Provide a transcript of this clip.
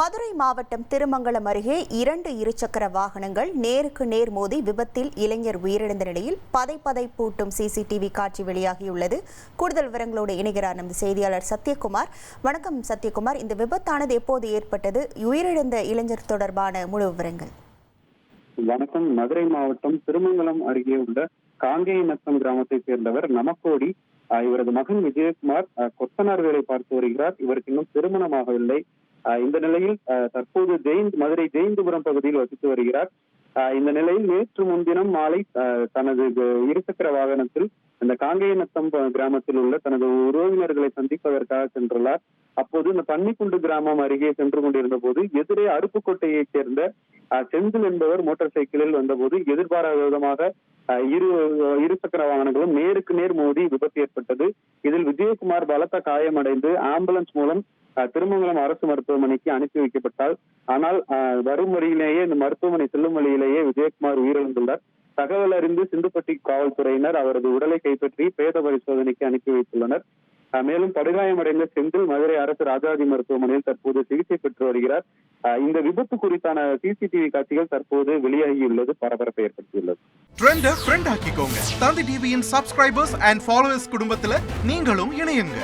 மதுரை மாவட்டம் திருமங்கலம் அருகே இரண்டு இருசக்கர வாகனங்கள் நேருக்கு நேர் மோதி விபத்தில் இளைஞர் உயிரிழந்த நிலையில் பதை பதை பூட்டும் சிசிடிவி காட்சி வெளியாகியுள்ளது. கூடுதல் விவரங்களோடு இணைகிறார் நமது செய்தியாளர் சத்யகுமார். வணக்கம் சத்யகுமார். இந்த விபத்தானது எப்போது ஏற்பட்டது? உயிரிழந்த இளைஞர் தொடர்பான முழு விவரங்கள். வணக்கம். மதுரை மாவட்டம் திருமங்கலம் அருகே உள்ள காங்கேயநத்தம் கிராமத்தைச் சேர்ந்தவர் நமக்கோடி. இவரது மகன் விஜயகுமார் கொத்தனார் வேலை பார்த்து வருகிறார். இவருக்கு இன்னும் திருமணமாகவில்லை. இந்த நிலையில் தற்போது ஜெயின் மதுரை ஜெயந்திபுரம் பகுதியில் வசித்து வருகிறார். இந்த நிலையில் நேற்று முன்தினம் மாலை ஆஹ் தனது இருசக்கர வாகனத்தில் அந்த காங்கேயநத்தம் கிராமத்தில் உள்ள தனது உறவினர்களை சந்திப்பதற்காக சென்றுள்ளார். அப்போது இந்த பன்னிக்குண்டு கிராமம் அருகே சென்று கொண்டிருந்த போது எதிரே அருப்புக்கோட்டையைச் சேர்ந்த செந்தில் என்பவர் மோட்டார் சைக்கிளில் வந்தபோது எதிர்பாராத விதமாக இரு இருசக்கர வாகனங்களும் நேருக்கு நேர் மோதி விபத்து ஏற்பட்டது. இதில் விஜயகுமார் பலத்த காயமடைந்து ஆம்புலன்ஸ் மூலம் திருமங்கலம் அரசு மருத்துவமனைக்கு அனுப்பி வைக்கப்பட்டால் ஆனால் வரும் வழியிலேயே இந்த மருத்துவமனை செல்லும் வழியிலேயே விஜயகுமார் உயிரிழந்துள்ளார். தகவல் அறிந்து சிந்துப்பட்டி காவல்துறையினர் அவரது உடலை கைப்பற்றி பேத பரிசோதனைக்கு அனுப்பி வைத்துள்ளனர். மேலும் படுகாயமடைந்த செந்தில் மதுரை அரசு ராஜாஜி மருத்துவமனையில் தற்போது சிகிச்சை பெற்று வருகிறார். இந்த விபத்து குறித்தான சிசிடிவி காட்சிகள் தற்போது வெளியாகியுள்ளது பரபரப்பை ஏற்படுத்தியுள்ளது. ட்ரெண்ட ஃப்ரெண்ட் ஆக்கிக்கோங்க. தந்தி டிவியின் சப்ஸ்கிரைபர்ஸ் அண்ட் ஃபாலோவர்ஸ் குடும்பத்துல நீங்களும் இணையுங்க.